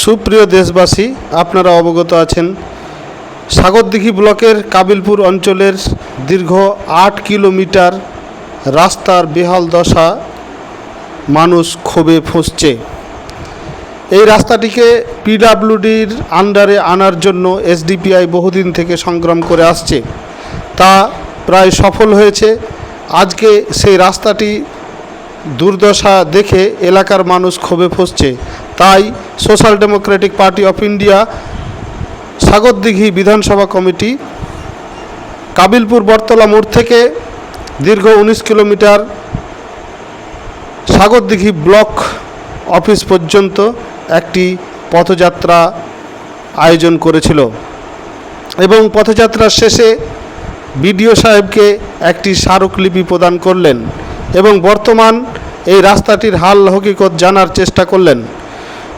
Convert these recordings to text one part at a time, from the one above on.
সুপ্রিয় দেশবাসী, আপনারা অবগত আছেন সাগরদিঘি ব্লকের কাবিলপুর অঞ্চলের দীর্ঘ আট কিলোমিটার রাস্তার বেহাল দশা মানুষ ক্ষোভে ফুঁসছে। এই রাস্তাটিকে পিডাব্লিউডির আন্ডারে আনার জন্য এসডিপিআই বহুদিন থেকে সংগ্রাম করে আসছে। তা প্রায় সফল হয়েছে। আজকে সেই রাস্তাটি দুর্দশা দেখে এলাকার মানুষ ক্ষোভে ফুসছে। তাই social democratic party of India Sagardighi বিধানসভা কমিটি, কাবিলপুর বটতলা মোড় থেকে দীর্ঘ উনিশ কিলোমিটার সাগরদিঘি ব্লক অফিস পর্যন্ত একটি পথযাত্রা আয়োজন করেছিল এবং পথযাত্রার শেষে বিডিও সাহেবকে একটি স্মারকলিপি প্রদান করলেন এবং বর্তমান এই রাস্তাটির হাল হকিকত জানার চেষ্টা করলেন।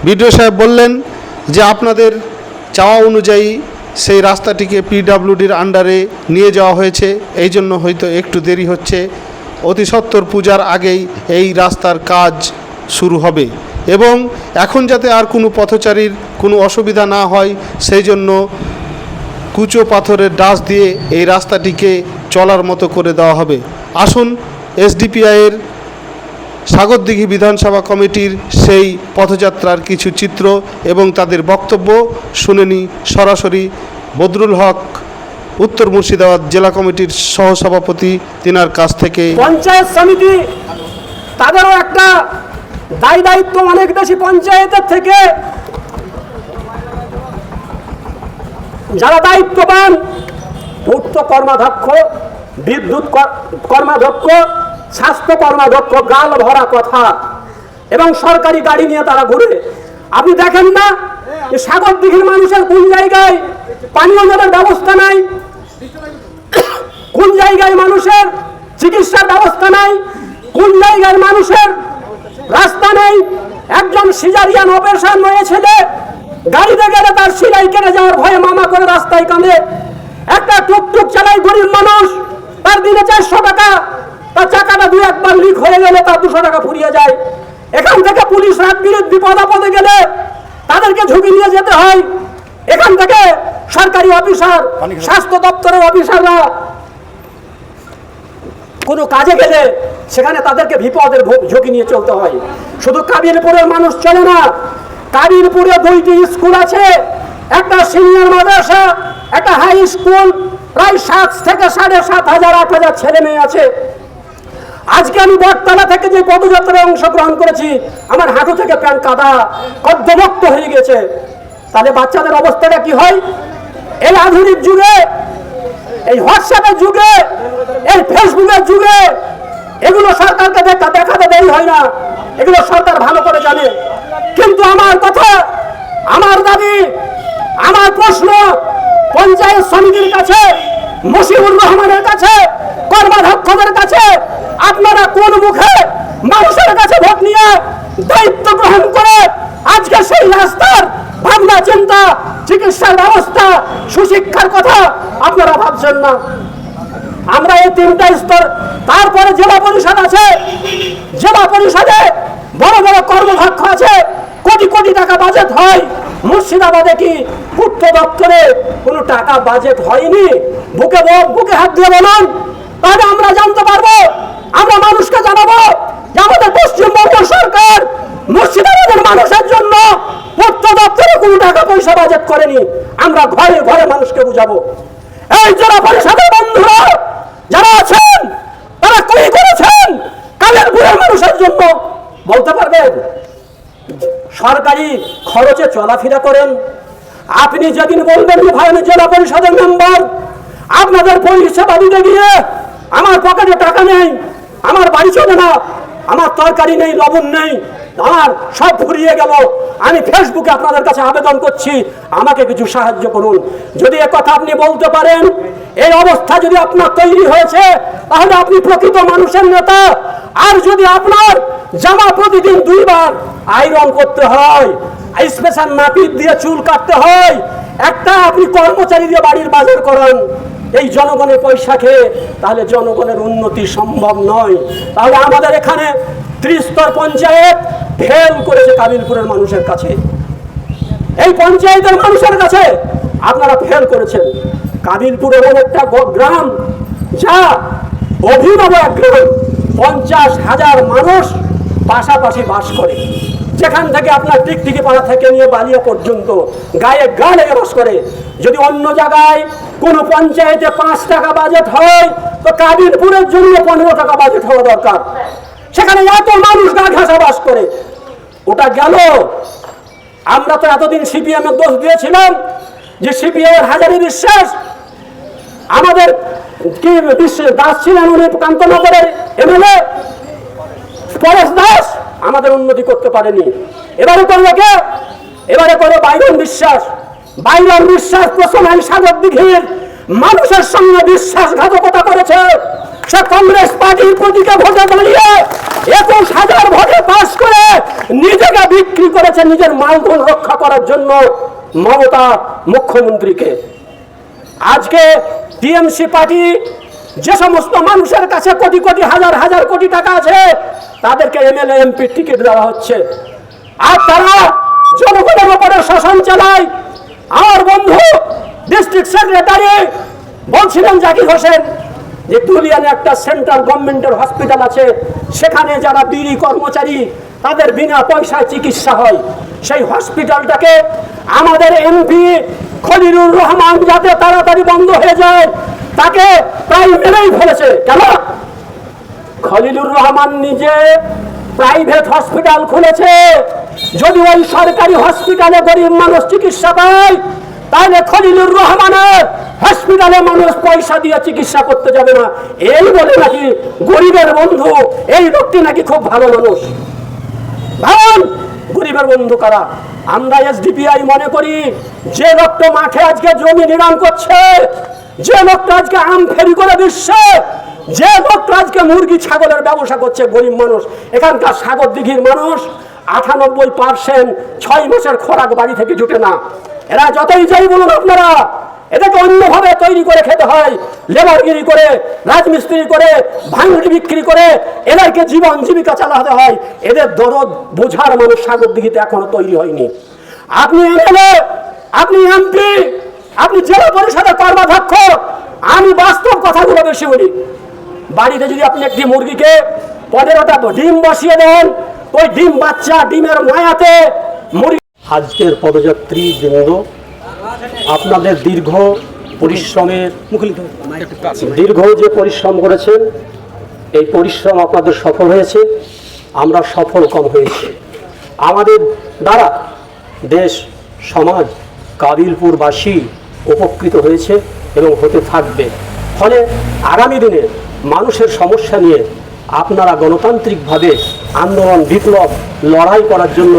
বিডিও সাহেব বললেন যে আপনাদের চাওয়া অনুযায়ী সেই রাস্তাটিকে পিডাব্লিউডির আন্ডারে নিয়ে যাওয়া হয়েছে। এই জন্য হয়তো একটু দেরি হচ্ছে। অতি সত্বর পূজার আগেই এই রাস্তার কাজ শুরু হবে এবং এখন যাতে আর কোনো পথচারীর কোনো অসুবিধা না হয়, সেই জন্য কুচো পাথরের ডাস দিয়ে এই রাস্তাটিকে চলার মতো করে দেওয়া হবে। আসুন, এসডিপিআইয়ের সাগরদিঘি বিধানসভা কমিটির সেই পথযাত্রার কিছু চিত্র এবং তাদের বক্তব্য শুনে নি সরাসরি বদরুল হক, উত্তর মুর্শিদাবাদ জেলা কমিটির সহসভাপতি তিনার কাছ থেকে। পঞ্চায়েত সমিতি, তাদেরও একটা দায় দায়িত্ব অনেক বেশি পঞ্চায়েতের থেকে। যারা দায়িত্ববান পূর্ত কর্মাধ্যক্ষ, বিদ্যুৎ কর্মাধ্যক্ষ স্বাস্থ্য কর্মাধ্যক্ষ গাল ভরা কথা। এবং সরকারি গাড়ি নিয়ে তারা ঘুরে। আপনি দেখেন না যে সাগর দিঘির মানুষের কোন জায়গায় পানীয় জলের ব্যবস্থা নাই? কোন জায়গায় মানুষের চিকিৎসার ব্যবস্থা নাই? কোন জায়গায় মানুষের রাস্তা নেই? একজন সিজারিয়ান অপারেশন হয়ে ছেলে গাড়িতে গেলে তার সিলাই কেটে যাওয়ার ভয়ে মামা করে রাস্তায় কাঁদে। একটা টুকটুক চালাই গরিব মানুষ, তার দিনে চারশো টাকা তার চাকাটা দু একবার লিক হয়ে গেলে তার দুশো টাকা ফুরিয়ে যায়। এখান থেকে পুলিশ রাত বিরোধ বিপদ আপদে গেলে তাদেরকে ঝুঁকি নিয়ে যেতে হয়। এখান থেকে সরকারি অফিসার স্বাস্থ্য দপ্তরের অফিসাররা কোনো কাজে গেলে সেখানে তাদেরকে বিপদের ঝুঁকি নিয়ে চলতে হয়। শুধু কাবিরপুরের মানুষ চলে না কাবিরপুরে দুইটি স্কুল আছে। একটা সিনিয়র মাদ্রাসা একটা হাই স্কুল। প্রায় সাত থেকে সাড়ে সাত হাজার আট হাজার ছেলে মেয়ে আছে। আজকে আমি বটতলা থেকে যে পদযাত্রায় অংশগ্রহণ করেছি, আমার হাঁটু থেকে প্যান্ট কাদা কদ্দমক্ত হয়ে গেছে। তাহলে বাচ্চাদের অবস্থাটা কি হয়? এই আধুনিক যুগে, এই হোয়াটসঅ্যাপের যুগে, এই ফেসবুকের যুগে, এগুলো সরকারকে দেখা দেখাতে দেরি হয় না। এগুলো সরকার ভালো করে জানে। কিন্তু আমার কথা, আমার দাবি, আমার প্রশ্ন, পঞ্চায়েত সমিতির কাছে, মশিউর রহমানের কাছে কোন মুখে মানুষের কাছে ভোট নিয়ে দায়িত্ব গ্রহণ করে আজকে সেই রাস্তার ভাবনা, চিন্তা, চিকিৎসার ব্যবস্থা, সুশিক্ষার কথা আপনারা ভাবছেন না। আমরা এই তিনটা স্তর, তারপরে জেলা পরিষদ আছে। জেলা পরিষদে বড় বড় কর্মধ্যক্ষ আছে। কোটি কোটি টাকা বাজেট হয়। মুর্শিদাবাদে কি পূর্ত দপ্তরে কোনো টাকা বাজেট হয়নি? বুকে বুকে হাত দিয়ে বলুন। তাহলে আমরা জানতে পারব আমরা মানুষকে জানাব যে আমাদের পশ্চিমবঙ্গ সরকার মুর্শিদাবাদের মানুষের জন্য পূর্ত দপ্তরে কোনো টাকা পয়সা বাজেট করেনি। আমরা ঘরে ঘরে মানুষকে বুঝাবো। এই জেলা পরিষদের বন্ধুরা, যারা আছেন, তারা কি করেছেন? কালেরপুরের মানুষের জন্য। বলতে পারবেন, সরকারি খরচে চলাফেরা করেন। আপনি যেদিন বলবেন যে ভাই আমি জেলা পরিষদের মেম্বার, আপনাদের পরিষেবা দিতে গিয়ে আমার পকেটে টাকা নেই আমার বাড়ি চলে না। আমার তরকারি নেই, লবণ নেই। আমার সব ফুরিয়ে গেল। আমি ফেসবুকে আপনাদের কাছে আবেদন করছি, আমাকে কিছু সাহায্য করুন। যদি কথা আপনি বলতে পারেন, এই অবস্থা যদি আপনার তৈরি হয়েছে, তাহলে আপনি প্রকৃত মানুষের নেতা। আর যদি আপনার জামা প্রতিদিন দুইবার আয়রন করতে হয়, স্পেশাল নাপিত দিয়ে চুল কাটতে হয়, একটা আপনি কর্মচারী দিয়ে বাড়ির বাজার করান। এই জনগণের পয়সা খেয়ে তাহলে জনগণের উন্নতি সম্ভব নয়। তাহলে আমাদের এখানে ত্রিস্তর পঞ্চায়েত ফেল করেছে কাবিলপুরের মানুষের কাছে। এই পঞ্চায়েতের মানুষের কাছে আপনারা ফেল করেছেন। কাদিরপুর এমন একটা গ্রাম, যা অভিনব এক গ্রাম, পঞ্চাশ হাজার মানুষ পাশাপাশি বাস করে। যেখান থেকে আপনার টিকটিকি পাড়া থেকে নিয়ে বালিয়া পর্যন্ত গায়ে গা লেগে বাস করে। যদি অন্য জায়গায় কোনো পঞ্চায়েতে পাঁচ টাকা বাজেট হয়, তো কাদিরপুরের জন্য পনেরো টাকা বাজেট হওয়া দরকার। সেখানে এত মানুষ গা ঘাসা বাস করে। ওটা গেল। আমরা তো এতদিন সিপিএম এর দোষ দিয়েছিলাম যে সিপিএম এর হাজারি বিশ্বাস আমাদের কি দাস ছিলেন উনি কান্তনগরের এমএলএ? পরেশ দাস আমাদের উন্নতি করতে পারেনি। এবারে করবে কে? এবারে করে বাইরন বিশ্বাস। বাইরন বিশ্বাস প্রথমে সাগর দিঘির মানুষের সঙ্গে বিশ্বাসঘাতকতা করেছে। সে কংগ্রেস পার্টির প্রতীকে ভোটে দাঁড়িয়ে একুশ হাজার ভোটে পাস করে নিজেকে বিক্রি করেছে নিজের মালধন রক্ষা করার জন্য মমতা মুখ্যমন্ত্রীকে। আজকে টিএমসি পার্টি যে সমস্ত মানুষের কাছে কোটি কোটি, হাজার হাজার কোটি টাকা আছে, তাদেরকে এমএলএ, এমপি টিকিট দেওয়া হচ্ছে। আর তারা জনগণের উপরে শাসন চালায় আমার বন্ধু ডিস্ট্রিক্ট সেক্রেটারি বলছিলেন জাকির হোসেন যে তুলিয়ানে একটা সেন্ট্রাল গভর্নমেন্টের হসপিটাল আছে, সেখানে যারা বিড়ি কর্মচারী, তাদের বিনা পয়সায় চিকিৎসা হয়। সেই হসপিটালটাকে আমাদের এমপি খলিলুর রহমান যাতে তাড়াতাড়ি বন্ধ হয়ে যায়, তাকে প্রায় মেরেই ফেলেছে। কেন? খলিলুর রহমান নিজে প্রাইভেট হসপিটাল খুলেছে। যদি ওই সরকারি হসপিটালে গরিব মানুষ চিকিৎসা পায়, তাহলে খলিলুর রহমানের হসপিটালে মানুষ পয়সা দিয়ে চিকিৎসা করতে যাবে না। এই বলে নাকি গরিবের বন্ধু, এই লোকটি নাকি খুব ভালো মানুষ। ভাবুন, গরিবের বন্ধু কারা? আমরা এসডিপিআই মনে করি, যে লোকটা মাঠে আজকে জমি নিলাম করছে, যে লোকটা আজকে আম ফেরি করে দিচ্ছে, যে লোকটা আজকে মুরগি, ছাগলের ব্যবসা করছে, গরিব মানুষ। এখানকার সাগর দিঘির মানুষ আটানব্বই পার্সেন্ট ছয় মাসের খোরাক বাড়ি থেকে জুটে না। এরা যতই যাই বলুন আপনারা এটাকে অন্যভাবে তৈরি করে খেতে হয়। লেবারগিরি করে, রাজমিস্ত্রি করে, ভাঙড়ি বিক্রি করে, এদেরকে জীবন জীবিকা চালাতে হয়। এদের দরদ বোঝার মানুষ সাগর দিঘিতে এখনও তৈরি হয়নি। আপনি এমএলএ, আপনি এমপি, আপনি জেলা পরিষদের কর্মাধ্যক্ষ, আমি বাস্তব কথাগুলো বেশি বলি। বাড়িতে যদি আপনি একটি মুরগিকে পনেরোটা ডিম বসিয়ে দেন ওই ডিম বাচ্চা ডিমের মায়াতে মুরগি আজকের পদযাত্রী বৃন্দ, আপনাদের দীর্ঘ পরিশ্রমের দীর্ঘ যে পরিশ্রম করেছেন, এই পরিশ্রম আপনাদের সফল হয়েছে, আমরা সফল কম হয়েছি। আমাদের দ্বারা দেশ, সমাজ, কাবিলপুরবাসী উপকৃত হয়েছে এবং হতে থাকবে। ফলে আগামী দিনে মানুষের সমস্যা নিয়ে আপনারা গণতান্ত্রিকভাবে আন্দোলন, বিপ্লব লড়াই করার জন্য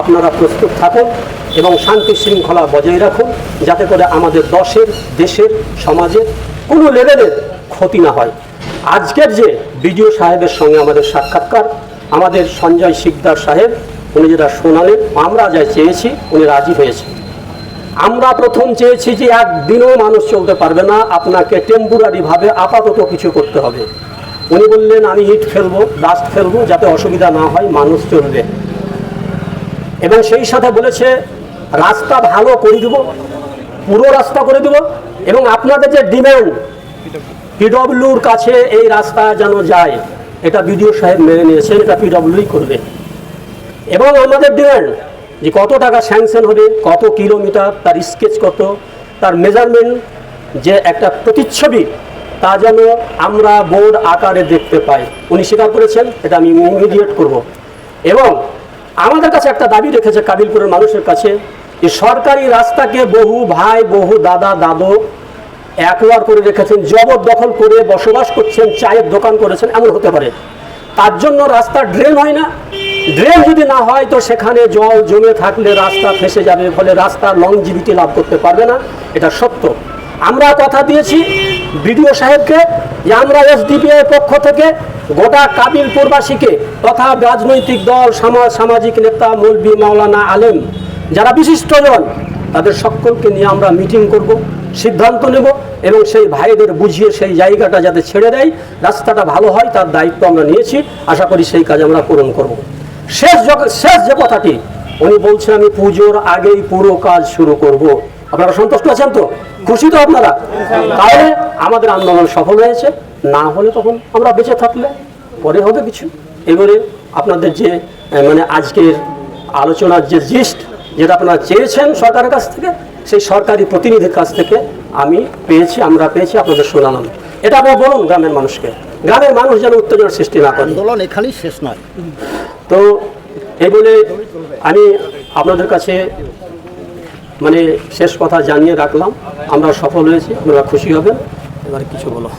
আপনারা প্রস্তুত থাকুন এবং শান্তি শৃঙ্খলা বজায় রাখুন, যাতে করে আমাদের দশের দেশের সমাজের কোনো লেভেলের ক্ষতি না হয়। আজকের যে বিডিও সাহেবের সঙ্গে আমাদের সাক্ষাৎকার, আমাদের সঞ্জয় শিকদার সাহেব, উনি যেটা শোনালেন, আমরা যা চেয়েছি, উনি রাজি হয়েছে আমরা প্রথম চেয়েছি যে একদিনও মানুষ চলতে পারবে না, আপনাকে টেম্পোরারিভাবে আপাতত কিছু করতে হবে। উনি বললেন, আমি ইট ফেলব ডাস্ট ফেলব, যাতে অসুবিধা না হয়, মানুষ চলবে। এবং সেই সাথে বলেছে, রাস্তা ভালো করে দেবো, পুরো রাস্তা করে দেবো এবং আপনাদের যে ডিমান্ড, পিডব্লিউর কাছে এই রাস্তা যেন যায়, এটা বিডিও সাহেব মেনে নিয়েছেন, এটা পিডব্লিউই করবে। এবং আমাদের ডিমান্ড, যে কত টাকা স্যাংশন হবে, কত কিলোমিটার, তার স্কেচ কত, তার মেজারমেন্ট, যে একটা প্রতিচ্ছবি তা যেন আমরা বোর্ড আকারে দেখতে পাই। উনি স্বীকার করেছেন, এটা আমি ইমিডিয়েট করব। এবং আমাদের কাছে একটা দাবি রেখেছে কাবিলপুরের মানুষের কাছে যে সরকারি রাস্তাকে বহু ভাই, বহু দাদা, দাদু একবার করে রেখেছেন, জবরদখল করে বসবাস করছেন, চায়ের দোকান করেছেন, এমন হতে পারে। তার জন্য রাস্তা ড্রেন হয় না। ড্রেন যদি না হয় তো সেখানে জল জমে থাকলে রাস্তা ফেসে যাবে, ফলে রাস্তা লং লংজিভিটি লাভ করতে পারবে না। এটা সত্য। আমরা কথা দিয়েছি বিডিও সাহেবকে, যে আমরা এসডিপিআই পক্ষ থেকে গোটা কাবিলপুরবাসীকে তথা রাজনৈতিক দল সমাজ সামাজিক নেতা, মৌলবি, মাওলানা আলেম, যারা বিশিষ্টজন তাদের সকলকে নিয়ে আমরা মিটিং করব, সিদ্ধান্ত নেব এবং সেই ভাইদের বুঝিয়ে সেই জায়গাটা যাতে ছেড়ে দেয়, রাস্তাটা ভালো হয়, তার দায়িত্ব আমরা নিয়েছি, আশা করি সেই কাজ আমরা পূরণ করব। শেষ শেষ যে কথাটি, উনি বলছেন, আমি পুজোর আগেই পুরো কাজ শুরু করব। আপনারা সন্তুষ্ট আছেন তো? খুশি তো আপনারা। তাহলে আমাদের আন্দোলন সফল হয়েছে না হলে তখন আমরা বেঁচে থাকলে পরে হবে কিছু। এবারে আপনাদের যে মানে আজকের আলোচনার যে জিস্ট যেটা আপনারা চেয়েছেন সরকারের কাছ থেকে সেই সরকারি প্রতিনিধির কাছ থেকে আমি পেয়েছি আমরা পেয়েছি আপনাদের শোনালাম এটা আপনারা বলুন গ্রামের মানুষকে। গ্রামের মানুষ যেন উত্তেজনার সৃষ্টি না করে। আন্দোলন এখানেই শেষ নয়। তো এই বলে আমি আপনাদের কাছে মানে শেষ কথা জানিয়ে রাখলাম। আমরা সফল হয়েছি আপনারা খুশি হবেন। এবার কিছু বলো।